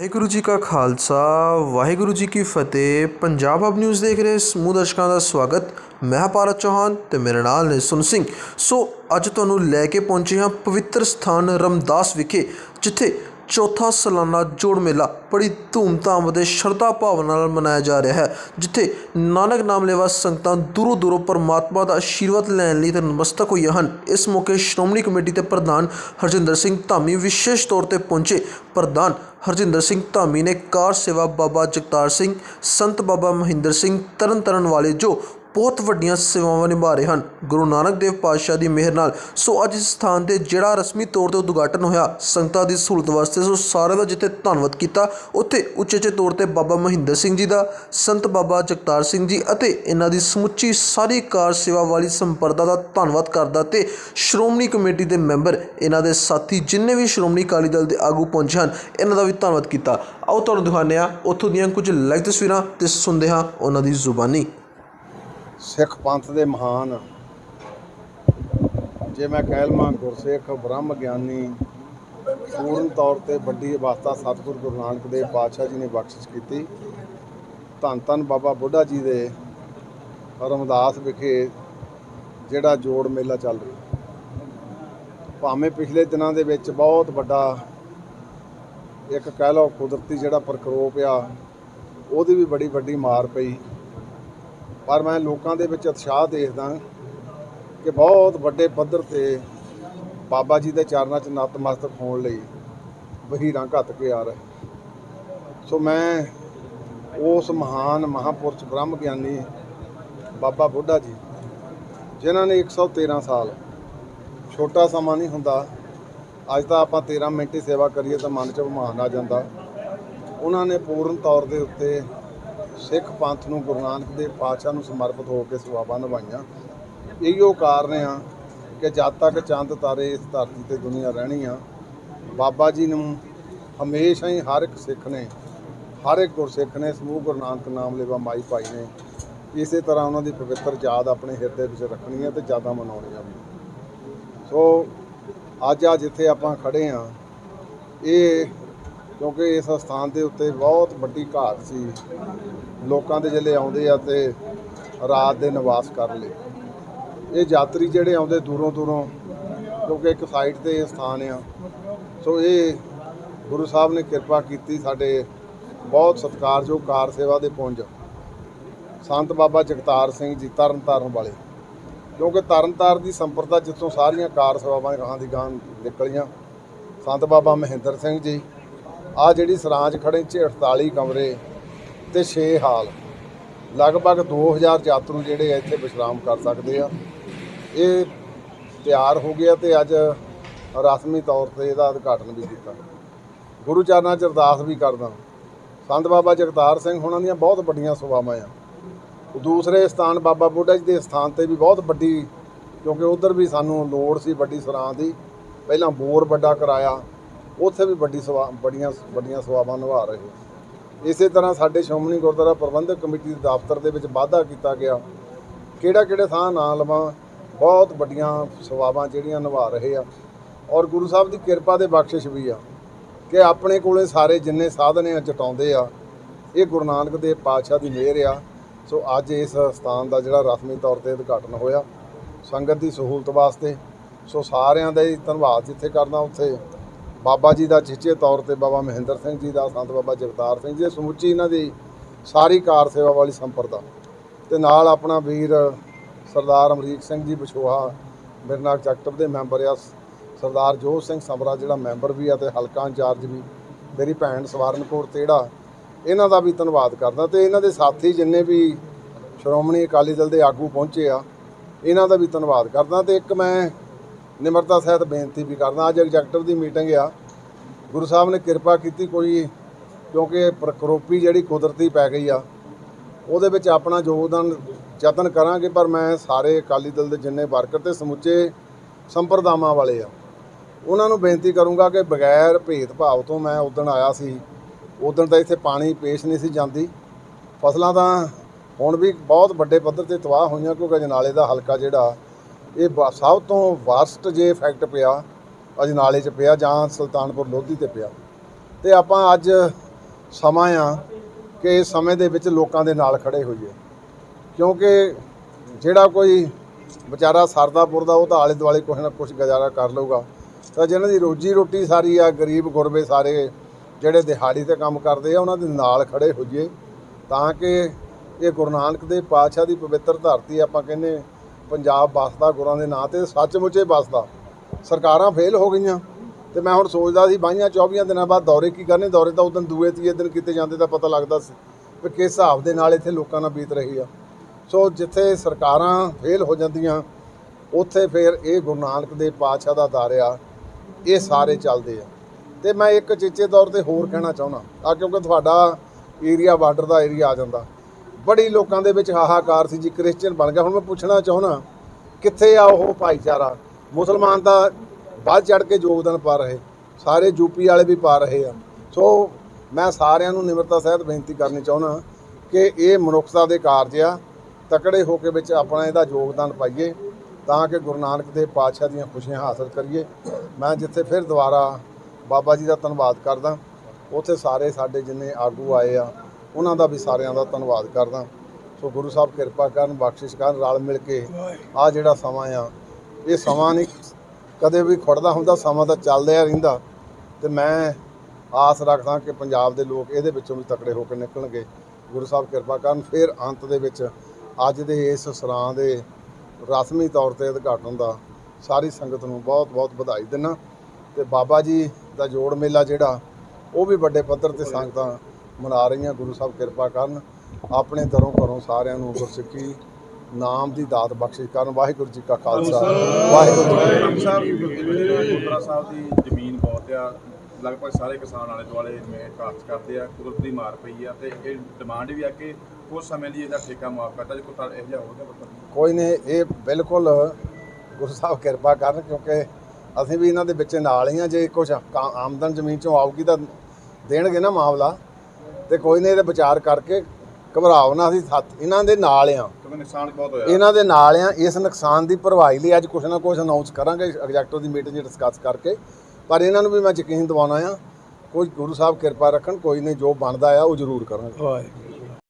ਵਾਹਿਗੁਰੂ ਜੀ ਕਾ ਖਾਲਸਾ, ਵਾਹਿਗੁਰੂ ਜੀ ਕੀ ਫਤਿਹ। ਪੰਜਾਬ ਹਬ ਨਿਊਜ਼ ਦੇਖ ਰਹੇ ਸਮੂਹ ਦਰਸ਼ਕਾਂ ਦਾ ਸਵਾਗਤ। ਮੈਂ ਹਾਂ ਭਾਰਤ ਚੌਹਾਨ ਤੇ ਮੇਰੇ ਨਾਲ ਨੇ ਸੁਨ ਸਿੰਘ। ਸੋ ਅੱਜ ਤੁਹਾਨੂੰ ਲੈ ਕੇ ਪਹੁੰਚੇ ਹਾਂ ਪਵਿੱਤਰ ਸਥਾਨ ਰਮਦਾਸ ਵਿਖੇ, ਜਿੱਥੇ ਚੌਥਾ ਸਾਲਾਨਾ ਜੋੜ ਮੇਲਾ ਬੜੀ ਧੂਮਧਾਮ ਅਤੇ ਸ਼ਰਧਾ ਭਾਵਨਾ ਨਾਲ ਮਨਾਇਆ ਜਾ ਰਿਹਾ ਹੈ, ਜਿੱਥੇ ਨਾਨਕ ਨਾਮ ਲੈਵਾ ਸੰਗਤਾਂ ਦੂਰੋਂ ਦੂਰੋਂ ਪਰਮਾਤਮਾ ਦਾ ਆਸ਼ੀਰਵਾਦ ਲੈਣ ਲਈ ਨਤਮਸਤਕ ਹੋਈਆਂ ਹਨ। ਇਸ ਮੌਕੇ ਸ਼੍ਰੋਮਣੀ ਕਮੇਟੀ ਦੇ ਪ੍ਰਧਾਨ ਹਰਜਿੰਦਰ ਸਿੰਘ ਧਾਮੀ ਵਿਸ਼ੇਸ਼ ਤੌਰ ਤੇ ਪਹੁੰਚੇ। ਪ੍ਰਧਾਨ ਹਰਜਿੰਦਰ ਸਿੰਘ ਧਾਮੀ ਨੇ ਕਾਰ ਸੇਵਾ ਬਾਬਾ ਜਗਤਾਰ ਸਿੰਘ, ਸੰਤ ਬਾਬਾ ਮਹਿੰਦਰ ਸਿੰਘ ਤਰਨ ਤਰਨ ਵਾਲੇ ਜੋ ਬਹੁਤ ਵੱਡੀਆਂ ਸੇਵਾਵਾਂ ਨਿਭਾ ਰਹੇ ਹਨ। ਗੁਰੂ ਨਾਨਕ ਦੇਵ ਪਾਤਸ਼ਾਹ ਦੀ ਮਿਹਰ ਨਾਲ ਸੋ ਅੱਜ ਇਸ ਸਥਾਨ ਤੇ ਜਿਹੜਾ ਰਸਮੀ ਤੌਰ ਤੇ ਉਦਘਾਟਨ ਹੋਇਆ, ਸੰਗਤਾਂ ਦੀ ਸਹੂਲਤ ਵਾਸਤੇ ਸੋ ਸਾਰਿਆਂ ਦਾ ਜਿੱਥੇ ਧੰਨਵਾਦ ਕੀਤਾ। ਉੱਥੇ ਉਚੇਚੇ ਤੌਰ ਤੇ ਬਾਬਾ ਮਹਿੰਦਰ ਸਿੰਘ ਜੀ ਦਾ, ਸੰਤ ਬਾਬਾ ਜਗਤਾਰ ਸਿੰਘ ਜੀ ਅਤੇ ਇਹਨਾਂ ਦੀ ਸਮੁੱਚੀ ਸਾਰੀ ਕਾਰ ਸੇਵਾ ਵਾਲੀ ਸੰਪਰਦਾ ਦਾ ਧੰਨਵਾਦ ਕਰਦਾ ਤੇ ਸ਼੍ਰੋਮਣੀ ਕਮੇਟੀ ਦੇ ਮੈਂਬਰ, ਇਹਨਾਂ ਦੇ ਸਾਥੀ ਜਿੰਨੇ ਵੀ ਸ਼੍ਰੋਮਣੀ ਅਕਾਲੀ ਦਲ ਦੇ ਆਗੂ ਪਹੁੰਚੇ ਹਨ, ਇਹਨਾਂ ਦਾ ਵੀ ਧੰਨਵਾਦ ਕੀਤਾ। ਆਓ ਤੁਹਾਨੂੰ ਦਿਖਾਉਂਦੇ ਹਾਂ, ਉੱਥੋਂ ਦੀਆਂ ਕੁਝ ਲਾਈਵ ਤਸਵੀਰਾਂ ਤੇ ਸੁਣਦੇ ਹਾਂ ਉਹਨਾਂ ਦੀ ਜ਼ੁਬਾਨੀ। ਸਿੱਖ ਪੰਥ ਦੇ ਮਹਾਨ। ਜੇ ਮੈਂ ਕਹਿ ਲਵਾਂ ਗੁਰਸਿੱਖ, ਬ੍ਰਹਮ ਗਿਆਨੀ, ਪੂਰਨ ਤੌਰ ਤੇ ਵੱਡੀ ਅਵਸਥਾ ਸਤਿਗੁਰੂ ਗੁਰੂ ਨਾਨਕ ਦੇਵ ਪਾਤਸ਼ਾਹ ਜੀ ਨੇ ਬਖਸ਼ਿਸ਼ ਕੀਤੀ। ਧੰਨ ਧੰਨ ਬਾਬਾ ਬੁੱਢਾ ਜੀ ਦੇ ਰਮਦਾਸ ਵਿਖੇ ਜਿਹੜਾ ਜੋੜ ਮੇਲਾ ਚੱਲ ਰਿਹਾ। ਭਾਵੇਂ ਪਿਛਲੇ ਦਿਨਾਂ ਦੇ ਵਿੱਚ ਬਹੁਤ ਵੱਡਾ ਇੱਕ ਕਹਿ ਲਓ ਕੁਦਰਤੀ ਜਿਹੜਾ ਪ੍ਰਕੋਪ ਆ, ਉਹਦੀ ਵੀ ਬੜੀ ਵੱਡੀ ਮਾਰ ਪਈ। ਪਰ ਮੈਂ ਲੋਕਾਂ ਦੇ ਵਿੱਚ ਉਤਸ਼ਾਹ ਦੇਖਦਾ ਕਿ ਬਹੁਤ ਵੱਡੇ ਪੱਧਰ ਤੇ ਬਾਬਾ ਜੀ ਦੇ ਚਰਨਾਂ 'ਚ ਨਤਮਸਤਕ ਹੋਣ ਲਈ ਵਹੀਰਾਂ ਘੱਟ ਕੇ ਆ ਰਹੇ ਸੋ ਮੈਂ ਉਸ ਮਹਾਨ ਮਹਾਪੁਰਸ਼ ਬ੍ਰਹਮ ਗਿਆਨੀ ਬਾਬਾ ਬੁੱਢਾ ਜੀ, ਜਿਨ੍ਹਾਂ ਨੇ 113 ਸਾਲ ਛੋਟਾ ਸਮਾਂ ਨਹੀਂ ਹੁੰਦਾ, ਅੱਜ ਤਾਂ ਆਪਾਂ 13 ਮਿੰਟ ਹੀ ਸੇਵਾ ਕਰੀਏ ਤਾਂ ਮਨ 'ਚ ਬਿਮਾਨ ਆ ਜਾਂਦਾ। ਉਹਨਾਂ ਨੇ ਪੂਰਨ ਤੌਰ ਦੇ ਉੱਤੇ ਸਿੱਖ ਪੰਥ ਨੂੰ ਗੁਰੂ ਨਾਨਕ ਦੇ ਪਾਤਸ਼ਾਹ ਨੂੰ ਸਮਰਪਿਤ ਹੋ ਕੇ ਸੇਵਾਵਾਂ ਨਿਭਾਈਆਂ। ਇਹੀਓ ਕਾਰਨ ਆ ਕਿ ਜਦ ਤੱਕ ਚੰਦ ਤਾਰੇ ਇਸ ਧਰਤੀ ਤੇ ਦੁਨੀਆ ਰਹਿਣੀ ਆ, ਬਾਬਾ ਜੀ ਨੂੰ ਹਮੇਸ਼ਾ ਹੀ ਹਰ ਇੱਕ ਸਿੱਖ ਨੇ, ਹਰ ਇੱਕ ਗੁਰਸਿੱਖ ਨੇ ਸਮੂਹ ਗੁਰੂ ਨਾਨਕ ਨਾਮ ਲੈਵਾ ਮਾਈ ਭਾਈ ਨੇ ਇਸੇ ਤਰ੍ਹਾਂ ਉਹਨਾਂ ਦੀ ਪਵਿੱਤਰ ਯਾਦ ਆਪਣੇ ਹਿਰਦੇ ਵਿੱਚ ਰੱਖਣੀ ਹੈ ਤੇ ਜ਼ਿਆਦਾ ਮਨਾਉਣੀ ਆ ਸੋ ਅੱਜ ਆ ਜਿੱਥੇ ਆਪਾਂ ਖੜੇ ਆ, ਇਹ ਕਿਉਂਕਿ ਇਸ ਸਥਾਨ ਦੇ ਉੱਤੇ ਬਹੁਤ ਵੱਡੀ ਘਾਟ ਸੀ। ਲੋਕਾਂ ਦੇ ਜਿਹੜੇ ਆਉਂਦੇ ਆ ਤੇ ਰਾਤ ਦੇ ਨਿਵਾਸ ਕਰ ਲਏ। ਇਹ ਯਾਤਰੀ ਜਿਹੜੇ ਆਉਂਦੇ ਦੂਰੋਂ ਦੂਰੋਂ, ਕਿਉਂਕਿ ਇੱਕ ਸਾਈਡ ਤੇ ਇਹ ਸਥਾਨ ਆ। ਸੋ ਇਹ ਗੁਰੂ ਸਾਹਿਬ ਨੇ ਕਿਰਪਾ ਕੀਤੀ ਸਾਡੇ ਬਹੁਤ ਸਤਿਕਾਰਯੋਗ ਕਾਰ ਸੇਵਾ ਦੇ ਪੁੰਜ, ਸੰਤ ਬਾਬਾ ਜਗਤਾਰ ਸਿੰਘ ਜੀ ਤਰਨ ਤਾਰਨ ਵਾਲੇ। ਕਿਉਂਕਿ ਤਰਨ ਤਾਰਨ ਦੀ ਸੰਪਰਦਾ ਜਿੱਥੋਂ ਸਾਰੀਆਂ ਕਾਰ ਸੇਵਾਵਾਂ ਗਾਂ ਦੀ ਗਾਂ ਨਿਕਲੀਆਂ। ਸੰਤ ਬਾਬਾ ਮਹਿੰਦਰ ਸਿੰਘ ਜੀ ਆ ਜਿਹੜੀ ਸਰਾਂਜ ਖੜੇ ਚ 48 ਕਮਰੇ ਤੇ 6 ਹਾਲ। ਲਗਭਗ 2000 ਯਾਤਰੂ ਜਿਹੜੇ ਇੱਥੇ ਵਿਸ਼ਰਾਮ ਕਰ ਸਕਦੇ ਆ। ਇਹ ਤਿਆਰ ਹੋ ਗਿਆ ਤੇ ਅੱਜ ਰਸਮੀ ਤੌਰ ਤੇ ਇਹਦਾ ਉਦਘਾਟਨ ਵੀ ਕੀਤਾ। ਗੁਰੂ ਚਰਨਾਂ 'ਚ ਅਰਦਾਸ ਵੀ ਕਰਦਾ। ਸੰਤ ਬਾਬਾ ਜਗਤਾਰ ਸਿੰਘ ਹੁਣਾਂ ਦੀਆਂ ਬਹੁਤ ਵੱਡੀਆਂ ਸੇਵਾਵਾਂ ਆ। ਦੂਸਰੇ ਸਥਾਨ ਬਾਬਾ ਬੁੱਢਾ ਜੀ ਦੇ ਸਥਾਨ ਤੇ ਵੀ ਬਹੁਤ ਵੱਡੀ, ਕਿਉਂਕਿ ਉਧਰ ਵੀ ਸਾਨੂੰ ਲੋੜ ਸੀ ਵੱਡੀ ਸਰਾਂ ਦੀ। ਪਹਿਲਾਂ ਬੋਰ ਵੱਡਾ ਕਰਾਇਆ। ਉੱਥੇ ਵੀ ਵੱਡੀ ਸਵਾ ਬੜੀਆਂ ਵੱਡੀਆਂ ਸੇਵਾਵਾਂ ਨਿਭਾ ਰਹੇ ਇਸੇ ਤਰ੍ਹਾਂ ਸਾਡੇ ਸ਼੍ਰੋਮਣੀ ਗੁਰਦੁਆਰਾ ਪ੍ਰਬੰਧਕ ਕਮੇਟੀ ਦੇ ਦਫ਼ਤਰ ਦੇ ਵਿੱਚ ਵਾਧਾ ਕੀਤਾ ਗਿਆ ਕਿਹੜਾ ਕਿਹੜੇ ਥਾਂ ਨਾਂ ਲਵਾਂ, ਬਹੁਤ ਵੱਡੀਆਂ ਸੇਵਾਵਾਂ ਜਿਹੜੀਆਂ ਨਿਭਾ ਰਹੇ ਆ। ਔਰ ਗੁਰੂ ਸਾਹਿਬ ਦੀ ਕਿਰਪਾ ਦੇ ਬਖਸ਼ਿਸ਼ ਵੀ ਆ ਕਿ ਆਪਣੇ ਕੋਲੇ ਸਾਰੇ ਜਿੰਨੇ ਸਾਧਨ ਆ, ਜਟਾਉਂਦੇ ਆ, ਇਹ ਗੁਰੂ ਨਾਨਕ ਦੇਵ ਪਾਤਸ਼ਾਹ ਦੀ ਮਿਹਰ ਆ। ਸੋ ਅੱਜ ਇਸ ਸਥਾਨ ਦਾ ਜਿਹੜਾ ਰਸਮੀ ਤੌਰ ਤੇ ਉਦਘਾਟਨ ਹੋਇਆ, ਸੰਗਤ ਦੀ ਸਹੂਲਤ ਵਾਸਤੇ, ਸੋ ਸਾਰਿਆਂ ਦਾ ਹੀ ਧੰਨਵਾਦ ਜਿੱਥੇ ਕਰਦਾ ਉੱਥੇ। ਬਾਬਾ ਜੀ ਦਾ ਚਿੱਚੇ ਤੌਰ ਤੇ ਬਾਬਾ ਮਹਿੰਦਰ ਸਿੰਘ ਜੀ ਦਾ, ਸੰਤ ਬਾਬਾ ਜਗਤਾਰ ਸਿੰਘ ਜੀ ਇਹ ਸਮੁੱਚੀ ਇਹਨਾਂ ਦੀ ਸਾਰੀ ਕਾਰ ਸੇਵਾ ਵਾਲੀ ਸੰਪਰਦਾ। ਤੇ ਨਾਲ ਆਪਣਾ ਵੀਰ ਸਰਦਾਰ ਅਮਰੀਕ ਸਿੰਘ ਜੀ ਵਿਛੋਹਾ ਮੇਰੇ ਨਾਲ ਐਗਜ਼ੈਕਟਿਵ ਦੇ ਮੈਂਬਰ ਆ। ਸਰਦਾਰ ਜੋਤ ਸਿੰਘ ਸਮਰਾ ਜਿਹੜਾ ਮੈਂਬਰ ਵੀ ਆ ਤੇ ਹਲਕਾ ਇੰਚਾਰਜ ਵੀ, ਮੇਰੀ ਭੈਣ ਸਵਰਨ ਕੌਰ ਤੇੜਾ, ਇਹਨਾਂ ਦਾ ਵੀ ਧੰਨਵਾਦ ਕਰਦਾ। ਤੇ ਇਹਨਾਂ ਦੇ ਸਾਥੀ ਜਿੰਨੇ ਵੀ ਸ਼੍ਰੋਮਣੀ ਅਕਾਲੀ ਦਲ ਦੇ ਆਗੂ ਪਹੁੰਚੇ ਆ, ਇਹਨਾਂ ਦਾ ਵੀ ਧੰਨਵਾਦ ਕਰਦਾ। ਤੇ ਇੱਕ ਮੈਂ ਨਿਮਰਤਾ ਸਹਿਤ ਬੇਨਤੀ ਵੀ ਕਰਦਾ। ਅੱਜ ਐਗਜ਼ੈਕਟਿਵ ਦੀ ਮੀਟਿੰਗ ਆ। ਗੁਰੂ ਸਾਹਿਬ ਨੇ ਕਿਰਪਾ ਕੀਤੀ ਕੋਈ, ਕਿਉਂਕਿ ਪ੍ਰਕਰੋਪੀ ਜਿਹੜੀ ਕੁਦਰਤੀ ਪੈ ਗਈ ਆ, ਉਹਦੇ ਵਿੱਚ ਆਪਣਾ ਯੋਗਦਾਨ ਯਤਨ ਕਰਾਂਗੇ, ਪਰ ਮੈਂ ਸਾਰੇ ਅਕਾਲੀ ਦਲ ਦੇ ਜਿੰਨੇ ਵਰਕਰ ਤੇ ਸਮੁੱਚੇ ਸੰਪਰਦਾਵਾਂ ਵਾਲੇ ਆ, ਉਹਨਾਂ ਨੂੰ ਬੇਨਤੀ ਕਰੂੰਗਾ ਕਿ ਬਗੈਰ ਭੇਦਭਾਵ ਤੋਂ ਮੈਂ ਉਦਣ ਆਇਆ ਸੀ। ਉਦਣ ਤਾਂ ਇੱਥੇ ਪਾਣੀ ਪੇਸ਼ ਨਹੀਂ ਸੀ ਜਾਂਦੀ। ਫਸਲਾਂ ਤਾਂ ਹੁਣ ਵੀ ਬਹੁਤ ਵੱਡੇ ਪੱਧਰ ਤੇ ਤਬਾਹ ਹੋਈਆਂ, ਕਿਉਂਕਿ ਅਜਨਾਲੇ ਦਾ ਹਲਕਾ ਜਿਹੜਾ ਇਹ ਬ- ਸਭ ਤੋਂ ਵਾਸਟ ਜੇ ਇਫੈਕਟ ਪਿਆ ਅਜਨਾਲੇ 'ਚ ਪਿਆ ਜਾਂ ਸੁਲਤਾਨਪੁਰ ਲੋਧੀ ਤੇ ਪਿਆ। ਤੇ ਆਪਾਂ ਅੱਜ ਸਮਾਂ ਆ ਕਿ ਇਸ ਸਮੇਂ ਦੇ ਵਿੱਚ ਲੋਕਾਂ ਦੇ ਨਾਲ ਖੜੇ ਹੋਈਏ। ਕਿਉਂਕਿ ਜਿਹੜਾ ਕੋਈ ਵਿਚਾਰਾ ਸਰਦਾ ਪੁਰਦਾ, ਉਹ ਤਾਂ ਆਲੇ ਦੁਆਲੇ ਕੁਛ ਨਾ ਕੁਛ ਗੁਜ਼ਾਰਾ ਕਰ ਲਊਗਾ। ਤਾਂ ਜਿਹਨਾਂ ਦੀ ਰੋਜੀ ਰੋਟੀ ਸਾਰੀ ਆ, ਗਰੀਬ ਗੁਰਬੇ ਸਾਰੇ ਜਿਹੜੇ ਦਿਹਾੜੀ ਤੇ ਕੰਮ ਕਰਦੇ ਆ, ਉਹਨਾਂ ਦੇ ਨਾਲ ਖੜੇ ਹੋਈਏ ਤਾਂ ਕਿ ਇਹ ਗੁਰੂ ਨਾਨਕ ਦੇਵ ਪਾਤਸ਼ਾਹ ਦੀ ਪਵਿੱਤਰ ਧਰਤੀ ਆਪਾਂ ਕਹਿੰਦੇ ਪੰਜਾਬ ਵਸਦਾ ਗੁਰਾਂ ਦੇ ਨਾਂ ਤੇ ਸੱਚਮੁੱਚੇ ਵਸਦਾ ਸਰਕਾਰਾਂ ਫੇਲ ਹੋ ਗਈਆਂ। ਤੇ ਮੈਂ ਹੁਣ ਸੋਚਦਾ ਸੀ, ਬਾਈਆਂ 24 ਦਿਨਾਂ ਬਾਅਦ ਦੌਰੇ ਕੀ ਕਰਨੇ? ਦੌਰੇ ਤਾਂ ਉਦੋਂ ਦੂਏ, ਤੀਏ ਦਿਨ ਕੀਤੇ ਜਾਂਦੇ ਤਾਂ ਪਤਾ ਲੱਗਦਾ ਸੀ ਕਿ ਕਿਸ ਹਿਸਾਬ ਦੇ ਨਾਲ ਇੱਥੇ ਲੋਕਾਂ ਨਾਲ ਬੀਤ ਰਹੀ ਆ। ਸੋ ਜਿੱਥੇ ਸਰਕਾਰਾਂ ਫੇਲ ਹੋ ਜਾਂਦੀਆਂ, ਉੱਥੇ ਫਿਰ ਇਹ ਗੁਰੂ ਨਾਨਕ ਦੇ ਪਾਤਸ਼ਾਹ ਦਾ ਦਾਰਿਆ ਇਹ ਸਾਰੇ ਚੱਲਦੇ ਆ। ਤੇ ਮੈਂ ਇੱਕ ਚੇਚੇ ਤੌਰ ਤੇ ਹੋਰ ਕਹਿਣਾ ਚਾਹੁੰਦਾ ਆ ਕਿਉਂਕਿ ਤੁਹਾਡਾ ਏਰੀਆ ਬਾਰਡਰ ਦਾ ਏਰੀਆ ਆ ਜਾਂਦਾ। ਬੜੀ ਲੋਕਾਂ ਦੇ ਵਿੱਚ ਹਾਹਾਕਾਰ ਸੀ ਜੀ ਕ੍ਰਿਸਚੀਅਨ ਬਣ ਗਿਆ। ਹੁਣ ਮੈਂ ਪੁੱਛਣਾ ਚਾਹੁੰਦਾ, ਕਿੱਥੇ ਆ ਉਹ ਭਾਈਚਾਰਾ? ਮੁਸਲਮਾਨ ਤਾਂ ਵੱਧ ਚੜ ਕੇ ਯੋਗਦਾਨ ਪਾ ਰਹੇ, ਸਾਰੇ ਯੂਪੀ ਵਾਲੇ ਵੀ ਪਾ ਰਹੇ ਆ। ਸੋ ਮੈਂ ਸਾਰਿਆਂ ਨੂੰ ਨਿਮਰਤਾ ਸਹਿਤ ਬੇਨਤੀ ਕਰਨੀ ਚਾਹੁੰਦਾ ਕਿ ਇਹ ਮਨੁੱਖਤਾ ਦੇ ਕਾਰਜ ਆ, ਤਕੜੇ ਹੋ ਕੇ ਵਿੱਚ ਆਪਣਾ ਇਹਦਾ ਯੋਗਦਾਨ ਪਾਈਏ, ਤਾਂ ਕਿ ਗੁਰੂ ਨਾਨਕ ਦੇਵ ਪਾਤਸ਼ਾਹ ਦੀਆਂ ਖੁਸ਼ੀਆਂ ਹਾਸਲ ਕਰੀਏ। ਮੈਂ ਜਿੱਥੇ ਫਿਰ ਦੁਬਾਰਾ ਬਾਬਾ ਜੀ ਦਾ ਧੰਨਵਾਦ ਕਰਦਾ, ਉੱਥੇ ਸਾਰੇ ਸਾਡੇ ਜਿੰਨੇ ਆਗੂ ਆਏ ਆ ਉਹਨਾਂ ਦਾ ਵੀ ਸਾਰਿਆਂ ਦਾ ਧੰਨਵਾਦ ਕਰਦਾ। ਸੋ ਗੁਰੂ ਸਾਹਿਬ ਕਿਰਪਾ ਕਰਨ, ਬਖਸ਼ਿਸ਼ ਕਰਨ, ਰਲ ਮਿਲ ਕੇ ਆ ਜਿਹੜਾ ਸਮਾਂ ਆ, ਇਹ ਸਮਾਂ ਨਹੀਂ ਕਦੇ ਵੀ ਖੁੜਦਾ ਹੁੰਦਾ, ਸਮਾਂ ਤਾਂ ਚੱਲਦਾ ਰਹਿੰਦਾ। ਤੇ ਮੈਂ ਆਸ ਰੱਖਦਾ ਕਿ ਪੰਜਾਬ ਦੇ ਲੋਕ ਇਹਦੇ ਵਿੱਚੋਂ ਵੀ ਤਕੜੇ ਹੋ ਕੇ ਨਿਕਲਣਗੇ। ਗੁਰੂ ਸਾਹਿਬ ਕਿਰਪਾ ਕਰਨ, ਫਿਰ ਅੰਤ ਦੇ ਵਿੱਚ ਅੱਜ ਦੇ ਇਸ ਸਰਾਂ ਦੇ ਰਸਮੀ ਤੌਰ ਤੇ ਉਦਘਾਟਨ ਦਾ ਸਾਰੀ ਸੰਗਤ ਨੂੰ ਬਹੁਤ ਬਹੁਤ ਵਧਾਈ ਦਿੰਦਾ। ਤੇ ਬਾਬਾ ਜੀ ਦਾ ਜੋੜ ਮੇਲਾ ਜਿਹੜਾ, ਉਹ ਵੀ ਵੱਡੇ ਪੱਧਰ ਤੇ ਸੰਗਤਾਂ ਮਨਾ ਰਹੀਆਂ ਗੁਰੂ ਸਾਹਿਬ ਕਿਰਪਾ ਕਰਨ ਆਪਣੇ ਦਰੋਂ ਘਰੋਂ ਸਾਰਿਆਂ ਨੂੰ ਗੁਰਸਿੱਖੀ ਨਾਮ ਦੀ ਦਾਤ ਬਖਸ਼ਿਸ਼ ਕਰਨ। ਵਾਹਿਗੁਰੂ ਜੀ ਕਾ ਖਾਲਸਾ। ਵਾਹਿਗੁਰੂ ਜੀ ਕੀ ਫਤਿਹ। ਸਾਹਿਬ ਗੁਰਦੁਆਰਾ ਸਾਹਿਬ ਦੀ ਜ਼ਮੀਨ ਬਹੁਤ ਆ। ਲਗਭਗ ਸਾਰੇ ਕਿਸਾਨ ਆਲੇ ਦੁਆਲੇ ਮੇ ਕਾਸ਼ਤ ਕਰਦੇ ਆ। ਕੁਦਰਤ ਦੀ ਮਾਰ ਪਈ ਆ ਤੇ ਇਹ ਡਿਮਾਂਡ ਵੀ ਆ ਕਿ ਕੁਝ ਸਮੇਂ ਲਈ ਇਹਦਾ ਠੇਕਾ ਮਾਫ ਕਰਤਾ। ਜੇ ਕੋਈ ਤਾਂ ਇਹ ਜਿਹਾ ਕੋਈ ਨਹੀਂ ਇਹ ਬਿਲਕੁਲ ਗੁਰੂ ਸਾਹਿਬ ਕਿਰਪਾ ਕਰਨ ਕਿਉਂਕਿ ਅਸੀਂ ਵੀ ਇਹਨਾਂ ਦੇ ਵਿੱਚ ਨਾਲ ਹੀ ਆ। ਜੇ ਕੁਝ ਆਮਦਨ ਜ਼ਮੀਨ ਚੋਂ ਆਊਗੀ ਤਾਂ ਦੇਣਗੇ ਨਾ ਮਾਮਲਾ। ਤੇ ਕੋਈ ਨਹੀਂ ਇਹਦੇ ਵਿਚਾਰ ਕਰਕੇ ਘਬਰਾਓ ਨਾ ਅਸੀਂ ਸਾਥ ਇਹਨਾਂ ਦੇ ਨਾਲ ਆ। ਕਿਉਂਕਿ ਨੁਕਸਾਨ ਬਹੁਤ ਹੋਇਆ। ਇਹਨਾਂ ਦੇ ਨਾਲ ਆ ਇਸ ਨੁਕਸਾਨ ਦੀ ਭਰਵਾਈ ਲਈ ਅੱਜ ਕੁਝ ਨਾ ਕੁਝ ਅਨਾਉਂਸ ਕਰਾਂਗੇ ਐਗਜ਼ੈਕਟਿਵ ਦੀ ਮੀਟਿੰਗ 'ਚ ਡਿਸਕਸ ਕਰਕੇ। ਪਰ ਇਹਨਾਂ ਨੂੰ ਵੀ ਮੈਂ ਯਕੀਨ ਦਿਵਾਉਣਾ ਆ ਕੋਈ ਗੁਰੂ ਸਾਹਿਬ ਕਿਰਪਾ ਰੱਖਣ ਕੋਈ ਨਹੀਂ ਜੋ ਬਣਦਾ ਆ ਉਹ ਜ਼ਰੂਰ ਕਰਾਂਗੇ।